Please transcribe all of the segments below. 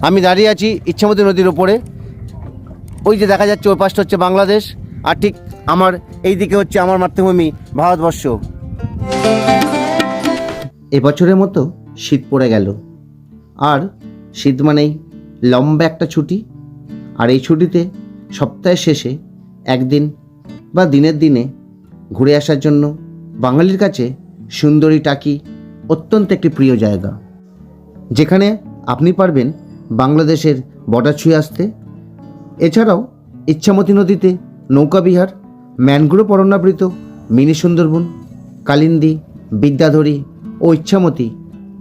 আমি দাঁড়িয়ে আছি ইচ্ছামতি নদীর ওপরে। ওই যে দেখা যাচ্ছে, ওই পাশটা হচ্ছে বাংলাদেশ। আর ঠিক আমার এই দিকে হচ্ছে আমার মাতৃভূমি ভারতবর্ষ। এবছরের মতো শীত পড়ে গেল। আর শীত মানেই লম্বা একটা ছুটি। আর এই ছুটিতে সপ্তাহের শেষে একদিন বা দিনের দিনে ঘুরে আসার জন্য বাঙালির কাছে সুন্দরী টাকি অত্যন্ত একটি প্রিয় জায়গা। যেখানে আপনি পারবেন বাংলাদেশের বর্ডার ছুঁয়ে আসতে। এছাড়াও ইচ্ছামতি নদীতে নৌকাবিহার ম্যানগ্রোভ অরণ্যাবৃত, মিনি সুন্দরবন, কালিন্দী, বিদ্যাধরী ও ইচ্ছামতি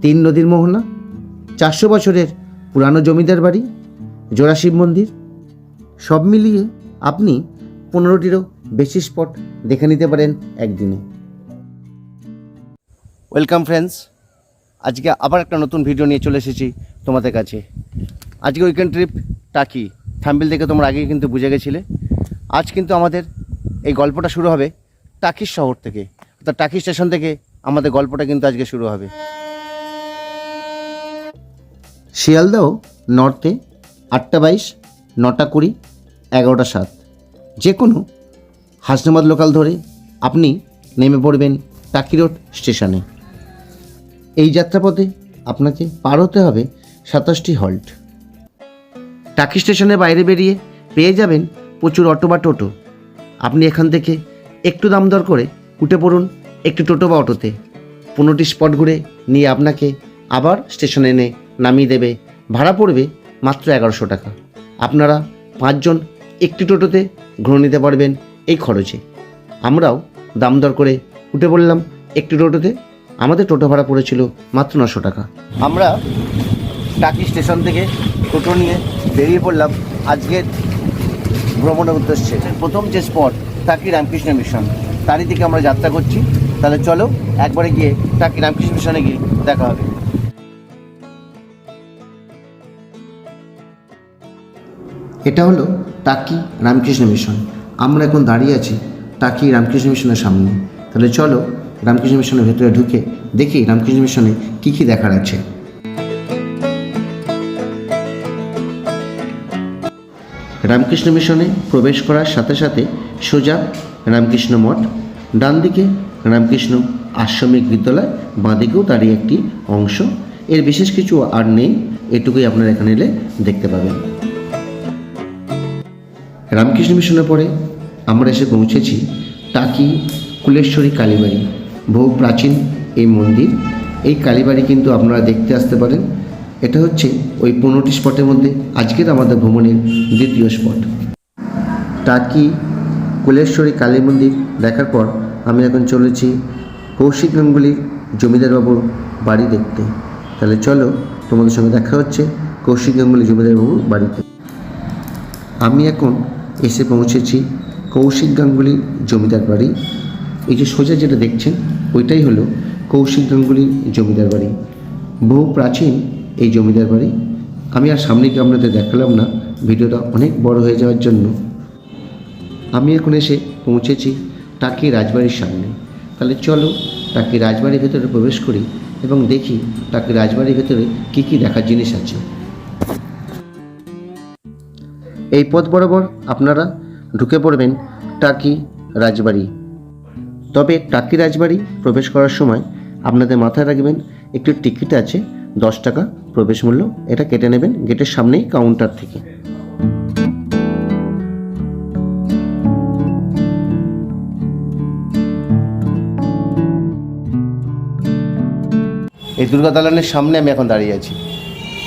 তিন নদীর মোহনা, চারশো বছরের পুরানো জমিদার বাড়ি, জোড়াশিব মন্দির, সব মিলিয়ে আপনি পনেরোটিরও বেশি স্পট দেখে নিতে পারেন একদিনে। ওয়েলকাম ফ্রেন্ডস আজকে আবার একটা নতুন ভিডিও নিয়ে চলে এসেছি তোমাদের কাছে। আজকে উইকেন্ড ট্রিপ টাকি থাম্বিল দেখে তোমরা আগেই কিন্তু বুঝে গেছিলে। আজ কিন্তু আমাদের এই গল্পটা শুরু হবে টাকির শহর থেকে। অর্থাৎ টাকি স্টেশন থেকে আমাদের গল্পটা কিন্তু আজকে শুরু হবে। শিয়ালদাও নর্থে, আটটা বাইশ, নটা কুড়ি, এগারোটা সাত। যে কোনো হাসনাবাদ লোকাল ধরে আপনি নেমে পড়বেন টাকি রোড স্টেশনে এই যাত্রাপথে আপনাকে পার হতে হবে সাতাশটি হল্ট। টাকি স্টেশনের বাইরে বেরিয়ে পেয়ে যাবেন প্রচুর অটো বা টোটো। আপনি এখান থেকে একটু দাম দর করে উঠে পড়ুন একটি টোটো বা অটোতে। পনেরোটি স্পট ঘুরে নিয়ে আপনাকে আবার স্টেশনে এনে নামিয়ে দেবে। ভাড়া পড়বে মাত্র এগারোশো টাকা। আপনারা পাঁচজন একটি টোটোতে ঘুরে নিতে পারবেন এই খরচে। আমরাও দাম দর করে উঠে পড়লাম একটি টোটোতে। আমাদের টোটো ভাড়া পড়েছিল মাত্র নশো টাকা। আমরা টাকি স্টেশন থেকে টোটো নিয়ে বেরিয়ে পড়লাম আজকের ভ্রমণের উদ্দেশ্যে। প্রথম যে স্পট টাকি রামকৃষ্ণ মিশন তারই দিকে আমরা যাত্রা করছি। তাহলে চলো একবারে গিয়ে টাকি রামকৃষ্ণ মিশনে গিয়ে দেখা হবে। এটা হলো টাকি রামকৃষ্ণ মিশন। আমরা এখন দাঁড়িয়ে আছি টাকি রামকৃষ্ণ মিশনের সামনে। তাহলে চলো রামকৃষ্ণ মিশনের ভেতরে ঢুকে দেখি রামকৃষ্ণ মিশনে কী কী দেখার আছে। রামকৃষ্ণ মিশনে প্রবেশ করার সাথে সাথে সোজা রামকৃষ্ণ মঠ, ডান দিকে রামকৃষ্ণ আশ্রমিক বিদ্যালয় বাঁদিকেও তারই একটি অংশ। এর বিশেষ কিছু আর নেই, এটুকুই আপনারা এখানে এলে দেখতে পাবেন। রামকৃষ্ণ মিশনের পরে আমরা এসে পৌঁছেছি টাকি কুলেশ্বরী কালীবাড়ি। বহু প্রাচীন এই মন্দির। এই কালীবাড়ি কিন্তু আপনারা দেখতে আসতে পারেন। এটা হচ্ছে ওই পনেরোটি স্পটের মধ্যে আজকের আমাদের ভ্রমণের দ্বিতীয় স্পট। টাকি, কুলেশ্বরী কালী মন্দির দেখার পর আমি এখন চলেছি কৌশিক গাঙ্গুলির জমিদারবাবুর বাড়ি দেখতে। তাহলে চলো তোমাদের সঙ্গে দেখা হচ্ছে কৌশিক গাঙ্গুলি জমিদারবাবুর বাড়িতে। আমি এখন এসে পৌঁছেছি কৌশিক গাঙ্গুলির জমিদার বাড়ি। এই যে সোজা যেটা দেখছেন ওইটাই হলো কৌশিক গাঙ্গুলির জমিদার বাড়ি। বহু প্রাচীন এই জমিদার বাড়ি। আমি আর সামনে গিয়ে আপনাদের দেখালাম না, ভিডিওটা অনেক বড় হয়ে যাওয়ার জন্য। আমি এখন এসে পৌঁছেছি টাকি রাজবাড়ির সামনে। তাহলে চলো টাকি রাজবাড়ির ভেতরে প্রবেশ করি এবং দেখি টাকি রাজবাড়ির ভেতরে কী কী দেখার জিনিস আছে। এই পথ বরাবর আপনারা ঢুকে পড়বেন টাকি রাজবাড়ি। তবে টাকি রাজবাড়ি প্রবেশ করার সময় আপনাদের মাথায় রাখবেন, একটি টিকিট আছে, দশ টাকা প্রবেশ মূল্য, এটা কেটে নেবেন গেটের সামনেই কাউন্টার থেকে। এই দুর্গা দালানের সামনে আমি এখন দাঁড়িয়ে আছি।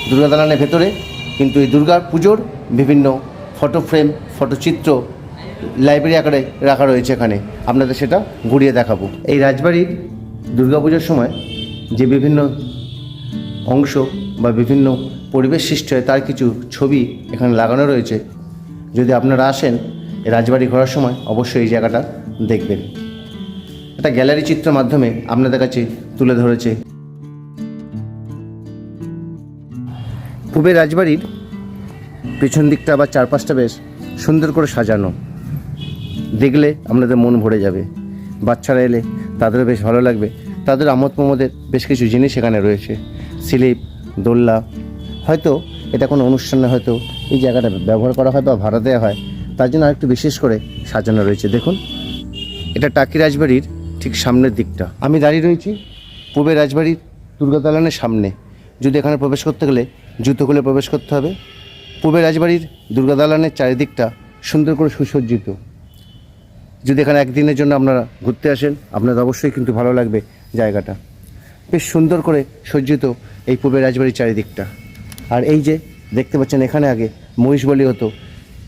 দুর্গা দালানের ভেতরে কিন্তু এই দুর্গা পুজোর বিভিন্ন ফটো ফ্রেম ফটোচিত্র লাইব্রেরি আকারে রাখা রয়েছে এখানে। আপনাদের সেটা ঘুরিয়ে দেখাবো। এই রাজবাড়ির দুর্গাপুজোর সময় যে বিভিন্ন অংশ বা বিভিন্ন পরিবেশ সৃষ্টি হয়, তার কিছু ছবি এখানে লাগানো রয়েছে। যদি আপনারা আসেন রাজবাড়ি ঘোরার সময়, অবশ্যই এই জায়গাটা দেখবেন। একটা গ্যালারি চিত্রের মাধ্যমে আপনাদের কাছে তুলে ধরেছে। পূবের রাজবাড়ির পেছন দিকটা বা চারপাশটা বেশ সুন্দর করে সাজানো। দেখলে আপনাদের মন ভরে যাবে। বাচ্চারা এলে তাদেরও বেশ ভালো লাগবে। তাদের আমোদ প্রমোদের বেশ কিছু জিনিস এখানে রয়েছে। স্লিপ দোল্লা হয়তো এটা কোনো অনুষ্ঠানে হয়তো এই জায়গাটা ব্যবহার করা হয় বা ভাড়া দেওয়া হয়, তার জন্য আরেকটু বিশেষ করে সাজানো রয়েছে। দেখুন, এটা টাকি রাজবাড়ির ঠিক সামনের দিকটা। আমি দাঁড়িয়ে রয়েছি পূবের রাজবাড়ির দুর্গা দালানের সামনে। যদি এখানে প্রবেশ করতে গেলে জুতো খুলে প্রবেশ করতে হবে। পূবের রাজবাড়ির দুর্গা দালানের চারিদিকটা সুন্দর করে সুসজ্জিত। যদি এখানে একদিনের জন্য আপনারা ঘুরতে আসেন, আপনাদের অবশ্যই কিন্তু ভালো লাগবে জায়গাটা। বেশ সুন্দর করে সজ্জিত এই পূবের রাজবাড়ির চারিদিকটা। আর এই যে দেখতে পাচ্ছেন এখানে আগে মহিষ বলি হতো,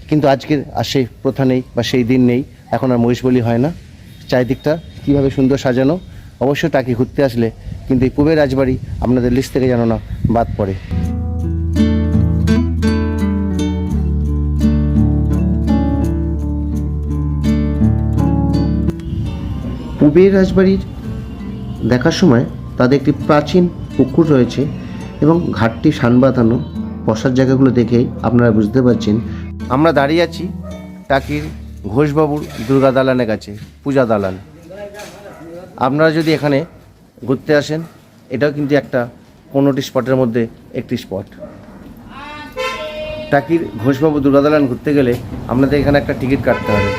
কিন্তু আজকের আর সেই প্রথা নেই বা সেই দিন নেই, এখন আর মহিষ বলি হয় না। চারিদিকটা কীভাবে সুন্দর সাজানো, অবশ্যই তাকে ঘুরতে আসলে কিন্তু এই পূবের রাজবাড়ি আপনাদের লিস্ট থেকে যেন না বাদ পড়ে। পূবের রাজবাড়ির দেখার সময় তাদের একটি প্রাচীন পুকুর রয়েছে এবং ঘাটটি সান বাঁধানো বসার জায়গাগুলো দেখেই আপনারা বুঝতে পারছেন। আমরা দাঁড়িয়ে আছি টাকির ঘোষবাবুর দুর্গা দালানের কাছে, পূজা দালান। আপনারা যদি এখানে ঘুরতে আসেন, এটাও কিন্তু একটা পনেরোটি স্পটের মধ্যে একটি স্পট। টাকির ঘোষবাবু দুর্গা দালান ঘুরতে গেলে আপনাদের এখানে একটা টিকিট কাটতে হবে।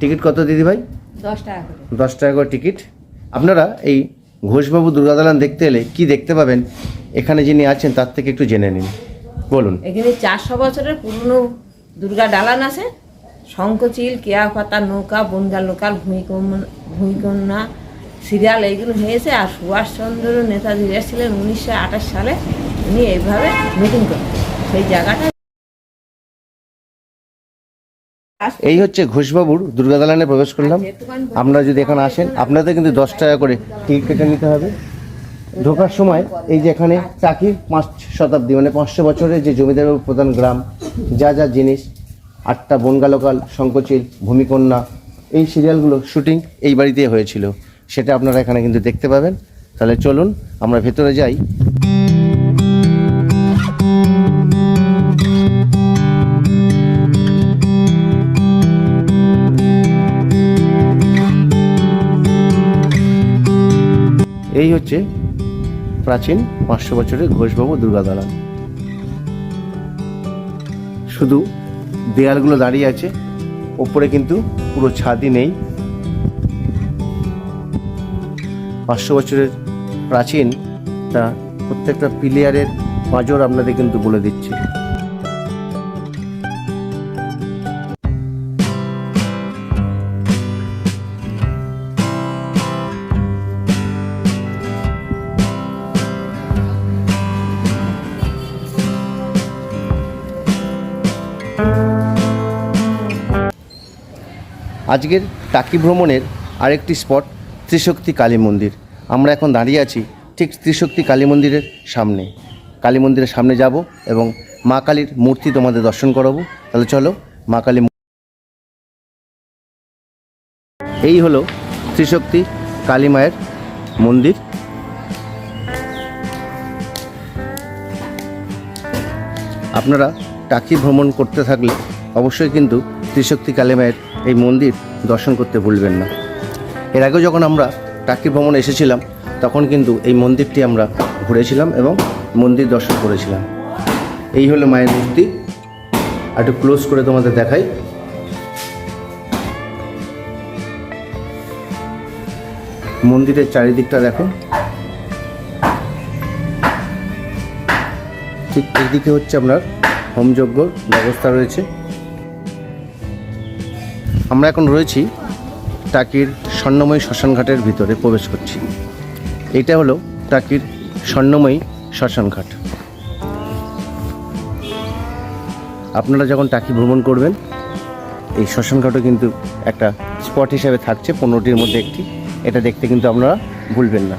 টিকিট কত দিদি ভাই দশ টাকা করে। টিকিট। আপনারা এই ঘোষবাবু দুর্গা দালান দেখতে এলে কি দেখতে পাবেন? এখানে যিনি আছেন তার থেকে একটু জেনে নিন। বলুন। এখানে চারশো বছরের পুরনো দুর্গা ডালান আছে। শঙ্খচিল কেয়া পাতা নৌকা বনগা লোকাল ভূমিকন্যা সিরিয়াল এইগুলো হয়েছে। আর সুভাষচন্দ্র নেতাজি এসেছিলেন উনিশশো আঠাশ সালে। উনি এইভাবে মিটিং করতেন সেই জায়গাটা এই হচ্ছে ঘোষবাবুর দুর্গা দালানে প্রবেশ করলাম। আপনারা যদি এখানে আসেন, আপনাদের কিন্তু দশ টাকা করে টিকিট কেটে নিতে হবে। ঢোকার সময় এই যে এখানে চাকির পাঁচ শতাব্দী মানে পাঁচশো বছরের যে জমিদার প্রধান গ্রাম, যা যা জিনিস, আটটা বনগালোকাল শঙ্কচিল ভূমিকন্যা, এই সিরিয়ালগুলো শুটিং এই বাড়িতে হয়েছিল। সেটা আপনারা এখানে কিন্তু দেখতে পাবেন। তাহলে চলুন, আমরা ভেতরে যাই। এই হচ্ছে প্রাচীন পাঁচশো বছরের ঘোষবাবু দুর্গা দালান। শুধু দেয়ালগুলো দাঁড়িয়ে আছে, ওপরে কিন্তু পুরো ছাদই নেই। পাঁচশো বছরের প্রাচীন তা প্রত্যেকটা প্লেয়ারের পাঁজর আপনাদের কিন্তু বলে দিচ্ছি। আজকের টাকি ভ্রমণের আরেকটি স্পট ত্রিশক্তি কালী মন্দির। আমরা এখন দাঁড়িয়ে আছি ঠিক ত্রিশক্তি কালী মন্দিরের সামনে। কালী মন্দিরের সামনে যাব এবং মা কালীর মূর্তি তোমাদের দর্শন করাবো। তাহলে চলো মা কালী এই হলো ত্রিশক্তি কালী মায়ের মন্দির। আপনারা টাকি ভ্রমণ করতে থাকলে অবশ্যই কিন্তু ত্রিশক্তি কালী মায়ের এই মন্দির দর্শন করতে ভুলবেন না। এর আগেও যখন আমরা টাকি ভ্রমণ এসেছিলাম, তখন কিন্তু এই মন্দিরটি আমরা ঘুরেছিলাম এবং মন্দির দর্শন করেছিলাম। এই হলো মায়ের মূর্তি। আর একটু ক্লোজ করে তোমাদের দেখাই। মন্দিরের চারিদিকটা দেখো। ঠিক এইদিকে হচ্ছে আপনার হোমযজ্ঞর ব্যবস্থা রয়েছে। আমরা এখন রয়েছি টাকির স্বর্ণময়ী শ্মশানঘাটের ভিতরে প্রবেশ করছি। এটা হলো টাকির স্বর্ণময়ী শ্মশানঘাট। আপনারা যখন টাকি ভ্রমণ করবেন, এই শ্মশানঘাটও কিন্তু একটা স্পট হিসাবে থাকছে পনেরোটির মধ্যে একটি। এটা দেখতে কিন্তু আপনারা ভুলবেন না।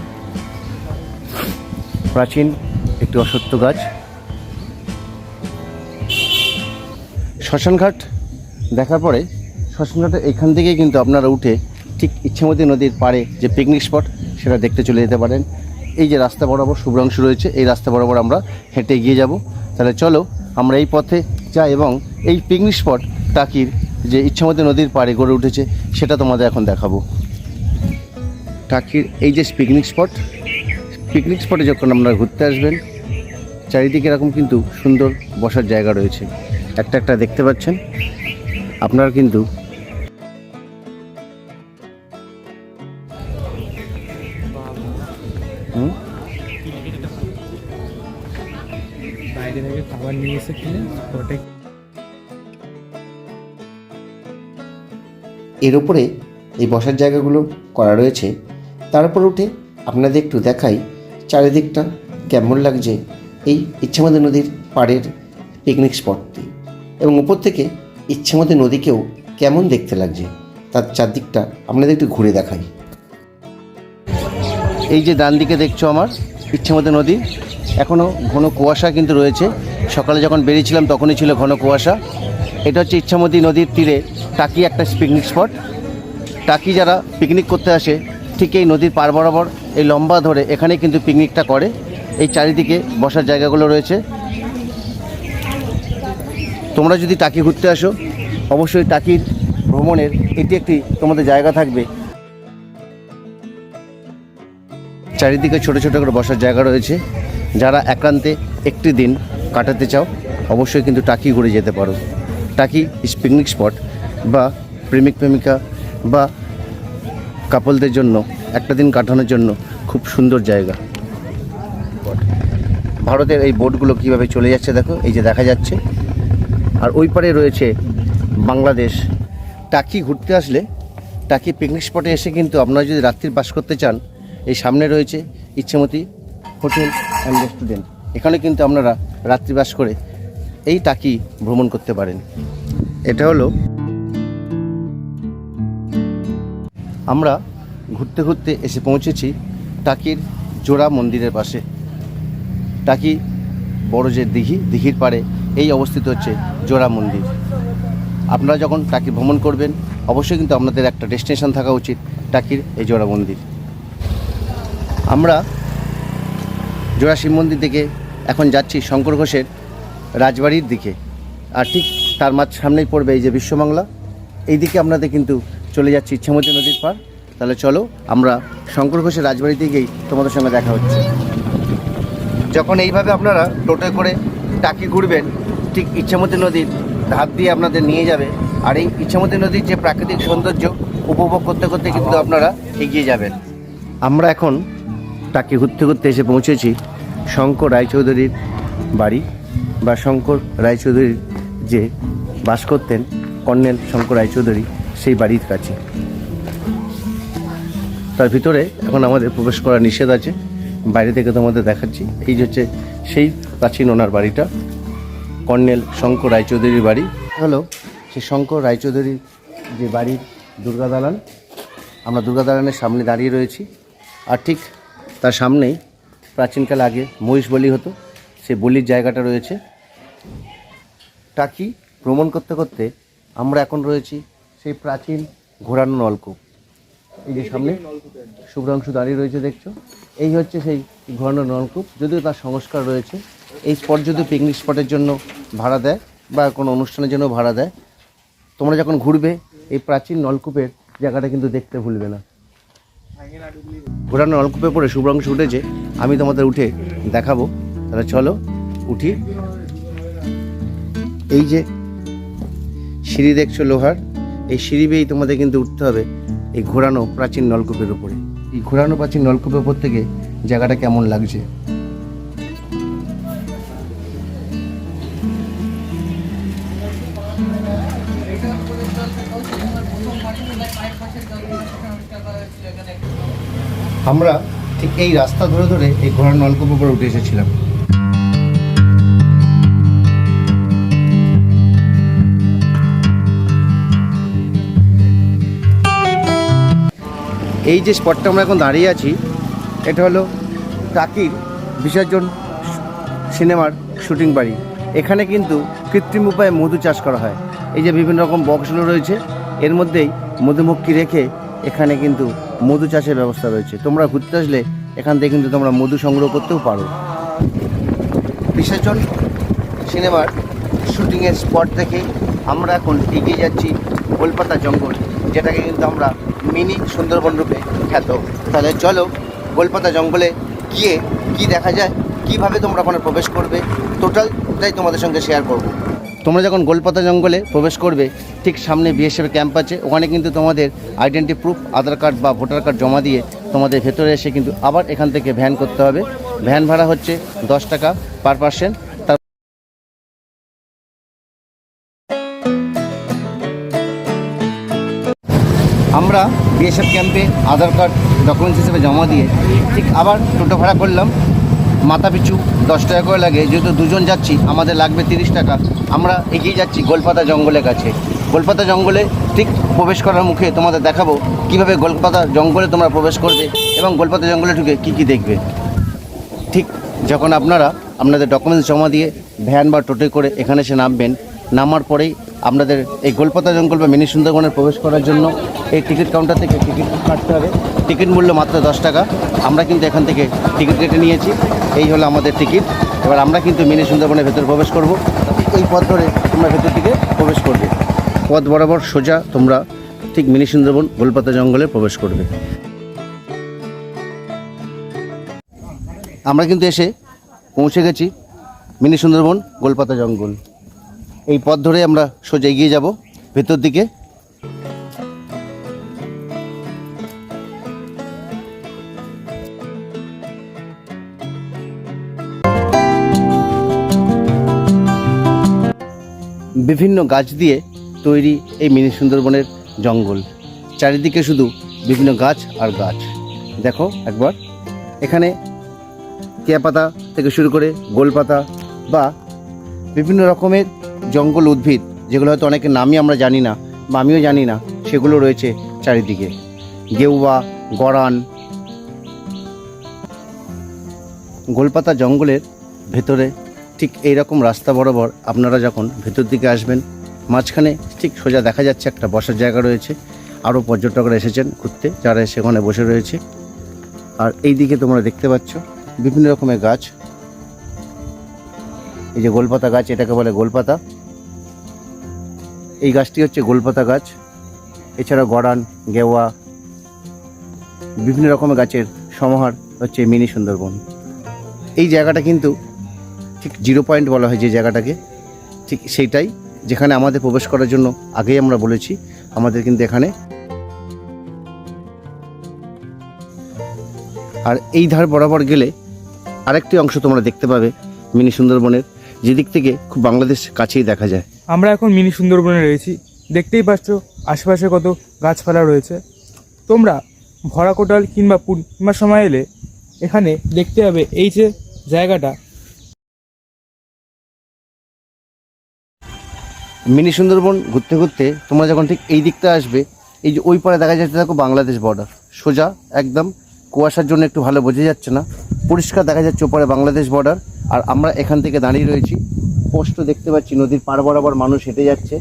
প্রাচীন একটি অসত্য গাছ। শ্মশানঘাট দেখার পরে শ্মশানঘাটের এখান থেকেই কিন্তু আপনারা উঠে ঠিক ইচ্ছামতী নদীর পাড়ে যে পিকনিক স্পট সেটা দেখতে চলে যেতে পারেন। এই যে রাস্তা বরাবর শুভ্রাংশ রয়েছে, এই রাস্তা বরাবর আমরা হেঁটে এগিয়ে যাব। তাহলে চলো, আমরা এই পথে যাই এবং এই পিকনিক স্পট টাকির যে ইচ্ছামতী নদীর পাড়ে গড়ে উঠেছে, সেটা তোমাদের এখন দেখাবো। টাকির এই যে পিকনিক স্পট পিকনিক স্পটে যখন আপনারা ঘুরতে আসবেন, চারিদিকে এরকম কিন্তু সুন্দর বসার জায়গা রয়েছে। একটা একটা দেখতে পাচ্ছেন। আপনারা কিন্তু এর উপরে এই বসার জায়গাগুলো করা রয়েছে, তার উপর উঠে আপনাদের একটু দেখাই চারিদিকটা কেমন লাগছে এই ইচ্ছামতি নদীর পাড়ের পিকনিক স্পটটি এবং উপর থেকে ইচ্ছামতি নদীকেও কেমন দেখতে লাগছে, তার চারদিকটা আপনাদের একটু ঘুরে দেখাই। এই যে ডান দিকে দেখছ আমার ইচ্ছামতি নদী এখনও ঘন কুয়াশা কিন্তু রয়েছে। সকালে যখন বেরিয়েছিলাম তখনই ছিল ঘন কুয়াশা। এটা হচ্ছে ইচ্ছামতি নদীর তীরে টাকি একটা পিকনিক স্পট টাকি যারা পিকনিক করতে আসে, ঠিক এই নদীর পার বরাবর, এই লম্বা ধরে এখানে কিন্তু পিকনিকটা করে। এই চারিদিকে বসার জায়গাগুলো রয়েছে। তোমরা যদি টাকি ঘুরতে আসো, অবশ্যই টাকির ভ্রমণের এটি একটি তোমাদের জায়গা থাকবে। চারিদিকে ছোট ছোট করে বসার জায়গা রয়েছে। যারা একান্তে একটি দিন কাটাতে চাও, অবশ্যই কিন্তু টাকি ঘুরে যেতে পারো। টাকি ইস পিকনিক স্পট বা প্রেমিক প্রেমিকা বা কাপলদের জন্য, একটা দিন কাটানোর জন্য খুব সুন্দর জায়গা। ভারতের এই বোটগুলো কীভাবে চলে যাচ্ছে দেখো, এই যে দেখা যাচ্ছে। আর ওই পারে রয়েছে বাংলাদেশ। টাকি ঘুরতে আসলে, টাকি পিকনিক স্পটে এসে কিন্তু আপনারা যদি রাত্রির বাস করতে চান, এই সামনে রয়েছে ইচ্ছেমতি হোটেল অ্যান্ড রেস্টুরেন্ট এখানে কিন্তু আপনারা রাত্রিবাস করে এই টাকি ভ্রমণ করতে পারেন। এটা হলো আমরা ঘুরতে ঘুরতে এসে পৌঁছেছি টাকির জোড়া মন্দিরের পাশে। টাকি বড় যে দিঘি, দিঘির পাড়ে এই অবস্থিত হচ্ছে জোড়া মন্দির। আপনারা যখন টাকি ভ্রমণ করবেন, অবশ্যই কিন্তু আপনাদের একটা ডেস্টিনেশন থাকা উচিত, টাকির এই জোড়া মন্দির। আমরা জোড়া শিব মন্দির থেকে এখন যাচ্ছি শঙ্কর ঘোষের রাজবাড়ির দিকে। আর ঠিক তার মাঝ সামনেই পড়বে এই যে বিশ্ববাংলা এই দিকে আপনাদের কিন্তু চলে যাচ্ছি ইচ্ছামতি নদীর পার তাহলে চলো, আমরা শঙ্কর ঘোষের রাজবাড়িতে গিয়েই তোমাদের সঙ্গে দেখা হচ্ছে। যখন এইভাবে আপনারা টোটো করে টাকি ঘুরবেন, ঠিক ইচ্ছামতি নদীর ধার দিয়ে আপনাদের নিয়ে যাবে। আর এই ইচ্ছামতি নদীর যে প্রাকৃতিক সৌন্দর্য উপভোগ করতে করতে কিন্তু আপনারা এগিয়ে যাবেন। আমরা এখন টাকি ঘুরতে ঘুরতে এসে পৌঁছেছি শঙ্কর রায়চৌধুরীর বাড়ি বা শঙ্কর রায়চৌধুরীর যে বাস করতেন কর্নেল শঙ্কর রায়চৌধুরী সেই বাড়ির কাছে। তার ভিতরে এখন আমাদের প্রবেশ করা নিষেধ আছে। বাইরে থেকে তোমাদের দেখাচ্ছি। এই যে হচ্ছে সেই প্রাচীন ওনার বাড়িটা, কর্নেল শঙ্কর রায়চৌধুরীর বাড়ি। হলো সেই শঙ্কর রায়চৌধুরীর যে বাড়ির দুর্গা দালান আমরা দুর্গা দালানের সামনে দাঁড়িয়ে রয়েছি। আর ঠিক তার সামনেই প্রাচীনকাল আগে মহিষ বলি হতো, সে বলির জায়গাটা রয়েছে। টাকি ভ্রমণ করতে করতে আমরা এখন রয়েছি সেই প্রাচীন ঘোরানো নলকূপ। এই যে সামনে শুভ্রাংশু দাঁড়িয়ে রয়েছে দেখছ, এই হচ্ছে সেই ঘোরানো নলকূপ, যদিও তার সংস্কার রয়েছে। এই স্পট যদি পিকনিক স্পটের জন্য ভাড়া দেয় বা কোনো অনুষ্ঠানের জন্য ভাড়া দেয়, তোমরা যখন ঘুরবে, এই প্রাচীন নলকূপের জায়গাটা কিন্তু দেখতে ভুলবে না। ঘোরানো নলকূপে পরে শুভ্রাংশু উঠেছে, আমি তোমাদের উঠে দেখাবো। তাহলে চলো, উঠি। এই যে সিঁড়ি দেখছ লোহার, এই সিঁড়ি বেয়েই তোমাদের কিন্তু উঠতে হবে এই ঘোরানো প্রাচীন নলকূপের উপরে। এই ঘোরানো প্রাচীন নলকূপের উপর থেকে জায়গাটা কেমন লাগছে? আমরা ঠিক এই রাস্তা ধরে ধরে এই ঘোড়ার নলকূপের উপরে উঠে এসেছিলাম। এই যে স্পটটা আমরা এখন দাঁড়িয়ে আছি, এটা হলো টাকির বিসর্জন সিনেমার শুটিং বাড়ি। এখানে কিন্তু কৃত্রিম উপায়ে মধু চাষ করা হয়। এই যে বিভিন্ন রকম বক্সগুলো রয়েছে এর মধ্যেই মধুমক্ষী রেখে এখানে কিন্তু মধু চাষের ব্যবস্থা রয়েছে। তোমরা ঘুরতে আসলে এখান থেকে কিন্তু তোমরা মধু সংগ্রহ করতেও পারো। বিসর্জন সিনেমার শুটিংয়ের স্পট থেকে আমরা এখন এগিয়ে যাচ্ছি কলকাতা জঙ্গল, যেটাকে কিন্তু আমরা মিনি সুন্দরবন রূপে খ্যাত। তাহলে চলো গোলপাতা জঙ্গলে গিয়ে কি দেখা যায়, কীভাবে তোমরা ওখানে প্রবেশ করবে টোটালটাই তোমাদের সঙ্গে শেয়ার করব। তোমরা যখন গোলপাতা জঙ্গলে প্রবেশ করবে, ঠিক সামনে বিএসএফ ক্যাম্প আছে, ওখানে কিন্তু তোমাদের আইডেন্টি প্রুফ আধার কার্ড বা ভোটার কার্ড জমা দিয়ে তোমাদের ভেতরে এসে কিন্তু আবার এখান থেকে ভ্যান করতে হবে। ভ্যান ভাড়া হচ্ছে দশ টাকা পার পার্সেন্ট আমরা বিএসএফ ক্যাম্পে আধার কার্ড ডকুমেন্টস হিসেবে জমা দিয়ে, ঠিক আবার টোটো ভাড়া করলাম। মাথা পিছু দশ টাকা করে লাগে, যেহেতু দুজন যাচ্ছি, আমাদের লাগবে তিরিশ টাকা। আমরা এগিয়ে যাচ্ছি গোলপাতা জঙ্গলের কাছে। গোলপাতা জঙ্গলে ঠিক প্রবেশ করার মুখে তোমাদের দেখাবো কীভাবে গোলপাতা জঙ্গলে তোমরা প্রবেশ করবে এবং গোলপাতা জঙ্গলে ঢুকে কি কি দেখবে। ঠিক যখন আপনারা আপনাদের ডকুমেন্টস জমা দিয়ে ভ্যান বা টোটো করে এখানে এসে নামবেন নামার পরেই আপনাদের এই গোলপাতা জঙ্গল বা মিনি সুন্দরবনে প্রবেশ করার জন্য এই টিকিট কাউন্টার থেকে টিকিট কাটতে হবে। টিকিট মূল্য মাত্র দশ টাকা। আমরা কিন্তু এখান থেকে টিকিট কেটে নিয়েছি। এই হলো আমাদের টিকিট। এবার আমরা কিন্তু মিনি সুন্দরবনের ভেতরে প্রবেশ করব। এই পথ ধরে তোমরা ভেতর দিকে প্রবেশ করবে। পথ বরাবর সোজা তোমরা ঠিক মিনি সুন্দরবন, গোলপাতা জঙ্গলে প্রবেশ করবে। আমরা কিন্তু এসে পৌঁছে গেছি মিনি সুন্দরবন, গোলপাতা জঙ্গল। এই পথ ধরে আমরা সোজা এগিয়ে যাব, ভেতর দিকে। বিভিন্ন গাছ দিয়ে তৈরি এই মিনি সুন্দরবনের জঙ্গল। চারিদিকে শুধু বিভিন্ন গাছ আর গাছ। দেখো একবার। এখানে কেয়া পাতা থেকে শুরু করে গোলপাতা বা বিভিন্ন রকমের জঙ্গল উদ্ভিদ, যেগুলো হয়তো অনেকের নামই আমরা জানি না বা আমিও জানি না, সেগুলো রয়েছে চারিদিকে। গেউয়া গড়ান গোলপাতা জঙ্গলের ভেতরে ঠিক এই রকম রাস্তা বরাবর আপনারা যখন ভেতর দিকে আসবেন, মাঝখানে ঠিক সোজা দেখা যাচ্ছে একটা বসার জায়গা রয়েছে। আরও পর্যটকরা এসেছেন ঘুরতে, যারা সেখানে বসে রয়েছে। আর এই দিকে তোমরা দেখতে পাচ্ছ বিভিন্ন রকমের গাছ। এই যে গোলপাতা গাছ, এটাকে বলে গোলপাতা। এই গাছটি হচ্ছে গোলপাতা গাছ, এছাড়া গড়ান, গেওয়া, বিভিন্ন রকমের গাছের সমাহার হচ্ছে মিনি সুন্দরবন। এই জায়গাটা কিন্তু ঠিক জিরো পয়েন্ট বলা হয় যে জায়গাটাকে, ঠিক সেইটাই যেখানে আমাদের প্রবেশ করার জন্য আগেই আমরা বলেছি, আমাদের কিন্তু এখানে। আর এই ধার বরাবর গেলে আরেকটি অংশ তোমরা দেখতে পাবে মিনি সুন্দরবনের। যেদিক থেকে খুব বাংলাদেশ কাছেই দেখা যায়। আমরা এখন মিনি সুন্দরবনে রয়েছি। দেখতেই পাচ্ছ আশেপাশে কত গাছপালা রয়েছে। তোমরা ভরা কোটাল কিংবা পূর্ণিমার সময় এলে এখানে দেখতে হবে এই যে জায়গাটা। মিনি সুন্দরবন ঘুরতে ঘুরতে তোমরা যখন ঠিক এই দিকটা আসবে এই যে ওই পারে দেখা যাচ্ছে দেখো বাংলাদেশ বর্ডার সোজা একদম কুয়াশার জন্য একটু ভালো বোঝা যাচ্ছে না। পরিষ্কার দেখা যাচ্ছে ওপারে বাংলাদেশ বর্ডার আর আমরা এখান থেকে দাঁড়িয়ে রয়েছি। স্পষ্ট দেখতে পাচ্ছি নদীর পার বরাবর মানুষ হেঁটে যাচ্ছে।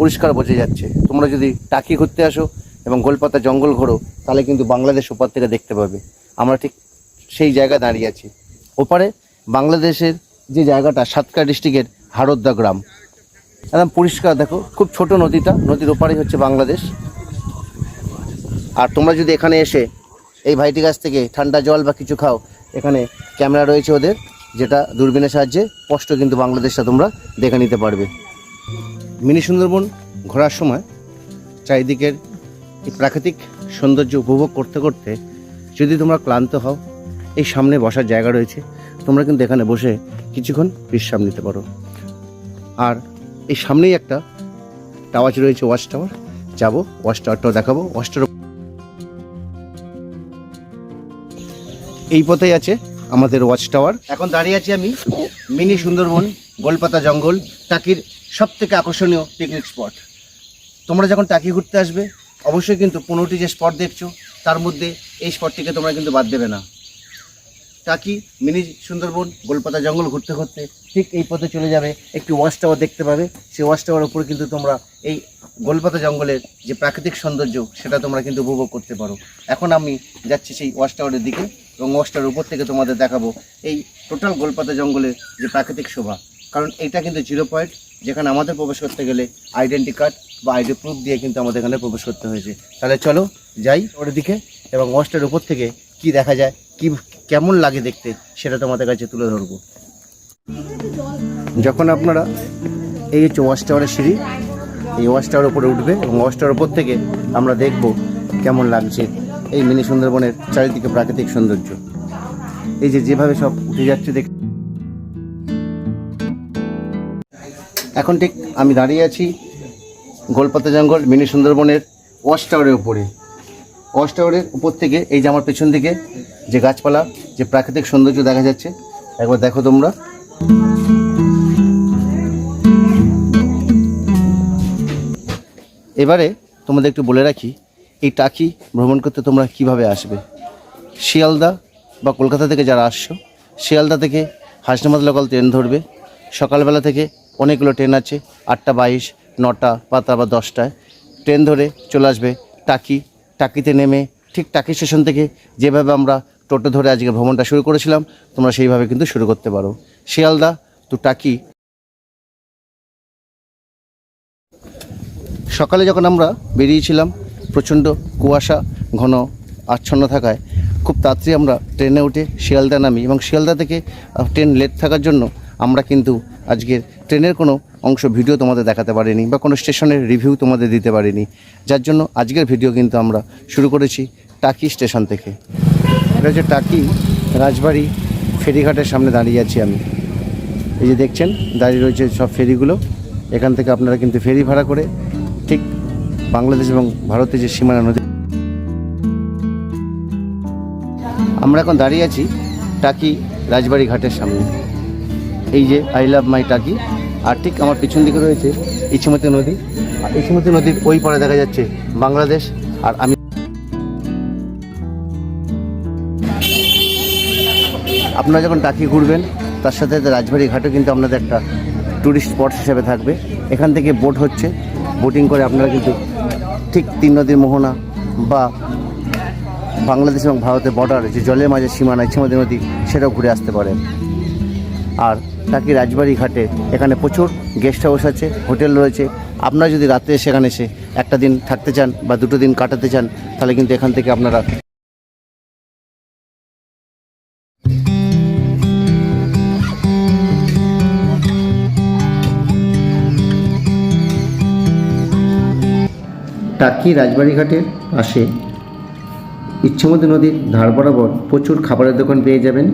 পরিষ্কার বোঝা যাচ্ছে। তোমরা যদি টাকি ঘুরতে আসো এবং গোলপাতা জঙ্গল ঘোরো, তাহলে কিন্তু বাংলাদেশ ওপার থেকে দেখতে পাবে। আমরা ঠিক সেই জায়গায় দাঁড়িয়ে আছি। ওপারে বাংলাদেশের যে জায়গাটা সাতকা ডিস্ট্রিক্টের হারোদ্দা গ্রাম। একদম পরিষ্কার দেখো, খুব ছোট নদীটা। নদীর ওপারেই হচ্ছে বাংলাদেশ। আর তোমরা যদি এখানে এসে এই ভাইটি কাছ থেকে ঠান্ডা জল বা কিছু খাও। এখানে ক্যামেরা রয়েছে ওদের, যেটা দূরবীনের সাহায্যে স্পষ্ট কিন্তু বাংলাদেশটা তোমরা দেখে নিতে পারবে। মিনি সুন্দরবন ঘোরার সময় চারিদিকের এই প্রাকৃতিক সৌন্দর্য উপভোগ করতে করতে যদি তোমরা ক্লান্ত হও, এই সামনে বসার জায়গা রয়েছে, তোমরা কিন্তু এখানে বসে কিছুক্ষণ বিশ্রাম নিতে পারো। আর এই সামনেই একটা টাওয়ার রয়েছে ওয়াচ টাওয়ার যাব ওয়াচ টাওয়ারটাও দেখাবো ওয়াচ টাওয়ার এই পথেই আছে আমাদের ওয়াচ টাওয়ার এখন দাঁড়িয়ে আছি আমি মিনি সুন্দরবন, গোলপাতা জঙ্গল, টাকির সব থেকে আকর্ষণীয় পিকনিক স্পট তোমরা যখন টাকি ঘুরতে আসবে, অবশ্যই কিন্তু পনেরোটি যে স্পট দেখছ, তার মধ্যে এই স্পটটিকে তোমরা কিন্তু বাদ দেবে না। টাকি, মিনি সুন্দরবন, গোলপাতা জঙ্গল ঘুরতে ঘুরতে ঠিক এই পথে চলে যাবে। একটি ওয়াচ টাওয়ার দেখতে পাবে। সেই ওয়াচ টাওয়ার উপরে কিন্তু তোমরা এই গোলপাতা জঙ্গলের যে প্রাকৃতিক সৌন্দর্য, সেটা তোমরা কিন্তু উপভোগ করতে পারো। এখন আমি যাচ্ছি সেই ওয়াচ টাওয়ারের দিকে। এবং ওয়াচ টাওয়ারের উপর থেকে তোমাদের দেখাবো এই টোটাল গোলপাতা জঙ্গলের যে প্রাকৃতিক শোভা। কারণ এটা কিন্তু জিরো পয়েন্ট, যেখানে আমাদের প্রবেশ করতে গেলে আইডেন্টি কার্ড বা আইডি প্রুফ দিয়ে কিন্তু আমাদের এখানে প্রবেশ করতে হয়েছে। তাহলে চলো যাই ওর দিকে এবং ওয়াচটার উপর থেকে কি দেখা যায়, কি কেমন লাগে দেখতে, সেটা তোমাদের কাছে তুলে ধরবো। যখন আপনারা এই হচ্ছে ওয়াচ টাওয়ারের সিঁড়ি, এই ওয়াচ টাওয়ার উপরে উঠবে এবং ওয়াচ টাওয়ার উপর থেকে আমরা দেখব কেমন লাগছে। এই মিনি সুন্দরবনের চারিদিকে প্রাকৃতিক সৌন্দর্য। এই যে যেভাবে সব উঠে যাচ্ছে দেখ এখন ঠিক আমি দাঁড়িয়ে আছি গোলপাতা জঙ্গল, মিনি সুন্দরবনের ওয়াচ টাওয়ারের উপরে। ওয়াচ টাওয়ারের উপর থেকে এই যে আমার পেছন দিকে যে গাছপালা, যে প্রাকৃতিক সৌন্দর্য দেখা যাচ্ছে, একবার দেখো তোমরা। এবারে তোমাদের একটু বলে রাখি এই টাকি ভ্রমণ করতে তোমরা কীভাবে আসবে? শিয়ালদা বা কলকাতা থেকে যারা আসছো, শিয়ালদা থেকে হাসনাবাদ লোকাল ট্রেন ধরবে। সকালবেলা থেকে অনেকগুলো ট্রেন আছে, আটটা বাইশ, নটা বা দশটায়। ট্রেন ধরে চলে আসবে টাকি। টাকিতে নেমে ঠিক টাকি স্টেশন থেকে যেভাবে আমরা টোটো ধরে আজকে ভ্রমণটা শুরু করেছিলাম, তোমরা সেইভাবে কিন্তু শুরু করতে পারো। শিয়ালদা টু টাকি। সকালে যখন আমরা বেরিয়েছিলাম প্রচণ্ড কুয়াশা, ঘন আচ্ছন্ন থাকায় খুব তাড়াতাড়ি আমরা ট্রেনে উঠে শিয়ালদা নামি এবং শিয়ালদা থেকে ট্রেন লেট থাকার জন্য আমরা কিন্তু আজকের ট্রেনের কোনো অংশ ভিডিও তোমাদের দেখাতে পারিনি বা কোনো স্টেশনের রিভিউ তোমাদের দিতে পারিনি। যার জন্য আজকের ভিডিও কিন্তু আমরা শুরু করেছি টাকি স্টেশন থেকে। এটা হচ্ছে টাকি রাজবাড়ি, ফেরিঘাটের সামনে দাঁড়িয়ে আছি আমি। এই যে দেখছেন, দাঁড়িয়ে রয়েছে সব ফেরিগুলো। এখান থেকে আপনারা কিন্তু ফেরি ভাড়া করে ঠিক বাংলাদেশ এবং ভারতের যে সীমানা নদী। আমরা এখন দাঁড়িয়ে আছি টাকি রাজবাড়ি ঘাটের সামনে। এই যে আই লাভ মাই টাকি, আর ঠিক আমার পিছন দিকে রয়েছে ইছমতি নদী। আর ইছমতি নদীর ওই পারে দেখা যাচ্ছে বাংলাদেশ, আর আমি আপনারা যখন টাকি ঘুরবেন, তার সাথে সাথে রাজবাড়ি ঘাটও কিন্তু আপনাদের একটা ট্যুরিস্ট স্পট হিসেবে থাকবে। এখান থেকে বোট হচ্ছে বোটিং করে আপনারা কিন্তু ঠিক তিন নদীর মোহনা বা বাংলাদেশ এবং ভারতের বর্ডার যে জলের মাঝে সীমানা ইচ্ছামতী নদী, সেটাও ঘুরে আসতে পারেন আর টাকি রাজবাড়ি ঘাটে এখানে প্রচুর গেস্ট হাউস আছে হোটেল রয়েছে। আপনারা যদি রাতে সেখানে এসে একটা দিন থাকতে চান বা দুটো দিন কাটাতে চান, তাহলে কিন্তু এখান থেকে আপনারা টাকি রাজবাড়ি ঘাটের পাশে ইচ্ছামতি নদীর ধার বরাবর প্রচুর খাবারের দোকান পেয়ে যাবেন।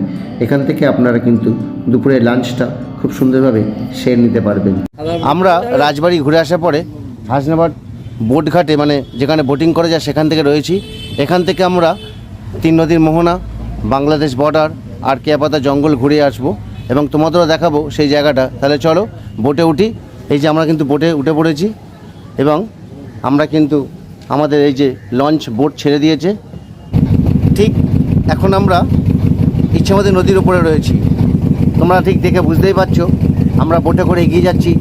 এখান থেকে আপনারা কিন্তু দুপুরে লাঞ্চটা খুব সুন্দরভাবে সেরে নিতে পারবেন। আমরা রাজবাড়ি ঘুরে আসার পরে হাসনাবাদ বোটঘাটে মানে যেখানে বোটিং করা যায় সেখান থেকে রয়েছি। এখান থেকে আমরা তিন নদীর মোহনা, বাংলাদেশ বর্ডার আর কেয়াপাতা জঙ্গল ঘুরে আসব এবং তোমাদেরও দেখাবো সেই জায়গাটা। তাহলে চলো বোটে উঠি। এই যে আমরা কিন্তু বোটে উঠে পড়েছি এবং আমরা কিন্তু আমাদের এই যে লঞ্চ বোট ছেড়ে দিয়েছে। ঠিক এখন আমরা ইচ্ছামতি নদীর উপরে রয়েছি। তোমরা ঠিক দেখে বুঝতেই পারছ, আমরা বোটে করে এগিয়ে যাচ্ছি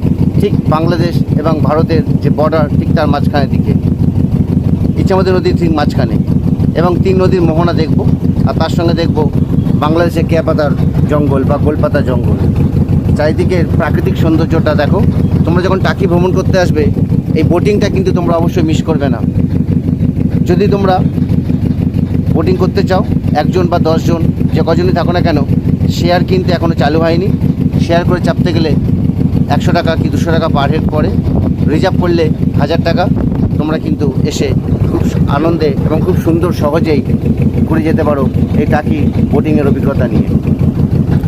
ঠিক বাংলাদেশ এবং ভারতের যে বর্ডার ঠিক তার মাঝখানের দিকে। ইচ্ছামতি নদীর ঠিক মাঝখানে এবং তিন নদীর মোহনা দেখব আর তার সঙ্গে দেখব বাংলাদেশের কেয়াপাতার জঙ্গল বা গোলপাতা জঙ্গল। চারিদিকের প্রাকৃতিক সৌন্দর্যটা দেখো। তোমরা যখন টাকি ভ্রমণ করতে আসবে এই বোটিংটা কিন্তু তোমরা অবশ্যই মিস করবে না। যদি তোমরা বোটিং করতে চাও, একজন বা দশজন, যে কজনই থাকো না কেন শেয়ার কিন্তু এখনও চালু হয়নি। শেয়ার করে চাপতে গেলে একশো টাকা কি দুশো টাকা পার হেড পড়ে। রিজার্ভ করলে হাজার টাকা। তোমরা কিন্তু এসে খুব আনন্দে এবং খুব সুন্দর সহজেই ঘুরে যেতে পারো এই টাকি বোটিংয়ের অভিজ্ঞতা নিয়ে।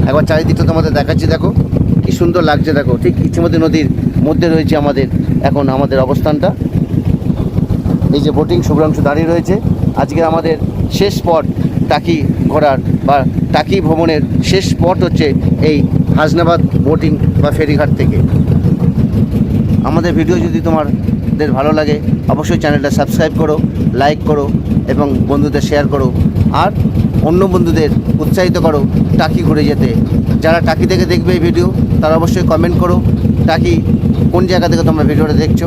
একবার চারিদিকটা তোমাদের দেখাচ্ছি, দেখো। কি সুন্দর লাগছে, দেখো। ঠিক ইচ্ছেমতি নদীর মধ্যে রয়েছে আমাদের এখন আমাদের অবস্থানটা। এই যে বোটিং শুভ্রাংশু দাঁড়িয়ে রয়েছে। আজকের আমাদের শেষ স্পট টাকি ঘোরার বা টাকি ভ্রমণের শেষ স্পট হচ্ছে এই হাসনাবাদ বোটিং বা ফেরিঘাট থেকে। আমাদের ভিডিও যদি তোমাদের ভালো লাগে, অবশ্যই চ্যানেলটা সাবস্ক্রাইব করো লাইক করো এবং বন্ধুদের শেয়ার করো। আর অন্য বন্ধুদের উৎসাহিত করো টাকি ঘুরে যেতে। যারা টাকি থেকে দেখবে এই ভিডিও তারা অবশ্যই কমেন্ট করো, টাকি কোন জায়গা থেকে তোমরা ভিডিওটা দেখছ?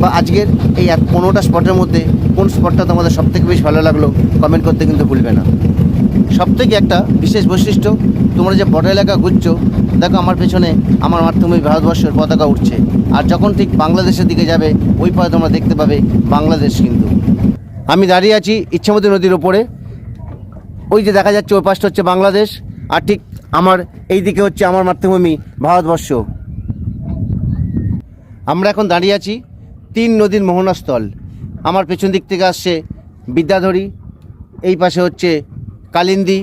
বা আজকের এই এক পনেরোটা স্পটের মধ্যে কোন স্পটটা তোমাদের সবথেকে বেশি ভালো লাগল কমেন্ট করতে কিন্তু ভুলবে না। সবথেকে একটা বিশেষ বৈশিষ্ট্য, তোমরা যে বড় এলাকা ঘুরছো, দেখো আমার পেছনে আমার মাধ্যমে ভারতবর্ষের পতাকা উঠছে। আর যখন ঠিক বাংলাদেশের দিকে যাবে, ওই পথে তোমরা দেখতে পাবে বাংলাদেশ কিন্তু। আমি দাঁড়িয়ে আছি ইচ্ছামতি নদীর ওপরে। ওই যে দেখা যাচ্ছে, ওই পাশটা হচ্ছে বাংলাদেশ। আর ঠিক আমার এই দিকে হচ্ছে আমার মাতৃভূমি ভারতবর্ষ। আমরা এখন দাঁড়িয়ে আছি তিন নদীর মোহনাস্থল। আমার পেছন দিক থেকে আসছে বিদ্যাধরী, এই পাশে হচ্ছে কালিন্দী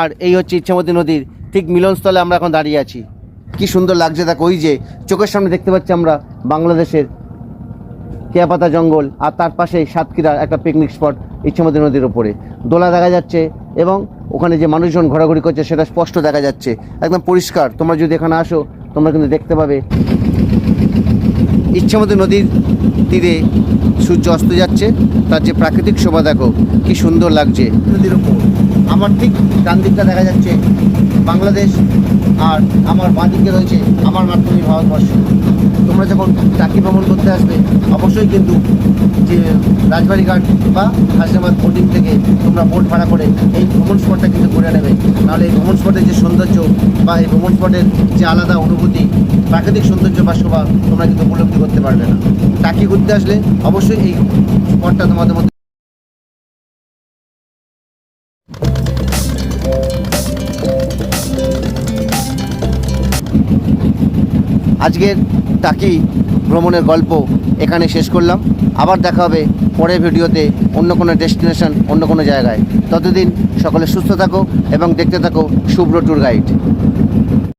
আর এই হচ্ছে ইচ্ছামতী নদীর ঠিক মিলনস্থলে আমরা এখন দাঁড়িয়ে আছি। কি সুন্দর লাগছে দেখো, ওই যে চোখের সামনে দেখতে পাচ্ছি আমরা বাংলাদেশের কেয়াপাতা জঙ্গল আর তার পাশে সাতক্ষীরার একটা পিকনিক স্পট ইচ্ছামতী নদীর ওপরে দোলা দেখা যাচ্ছে এবং ওখানে যে মানুষজন ঘোরাঘুরি করছে সেটা স্পষ্ট দেখা যাচ্ছে। একদম পরিষ্কার, তোমরা যদি এখানে আসো, তোমরা কিন্তু দেখতে পাবে ইচ্ছামতী নদীর তীরে সূর্য অস্ত যাচ্ছে তার যে প্রাকৃতিক শোভা দেখো কি সুন্দর লাগছে। নদীর ওপর আমার ঠিক ডান দিকটা দেখা যাচ্ছে। বাংলাদেশ আর আমার বাঁ দিকে রয়েছে আমার মাধ্যমিক ভারতবর্ষ। তোমরা যখন চাকরি ভ্রমণ করতে আসবে, অবশ্যই কিন্তু যে রাজবাড়ি ঘাট বা হাসনাবাদ বোটিং থেকে তোমরা বোট ভাড়া করে এই ভ্রমণ স্পটটা কিন্তু ঘুরে নেবে। নাহলে এই ভ্রমণ স্পটের যে সৌন্দর্য বা এই ভ্রমণ স্পটের যে আলাদা অনুভূতি, প্রাকৃতিক সৌন্দর্য বা শোভা তোমরা কিন্তু উপলব্ধি করতে পারবে না। চাকরি ঘুরতে আসলে অবশ্যই এই স্পটটা তোমাদের মধ্যে আজকের টাকি ভ্রমণের গল্প এখানে শেষ করলাম। আবার দেখা হবে পরের ভিডিওতে অন্য কোনো ডেস্টিনেশন, অন্য কোনো জায়গায়। ততদিন সকলে সুস্থ থাকো এবং দেখতে থাকো শুভ্র ট্যুর গাইড।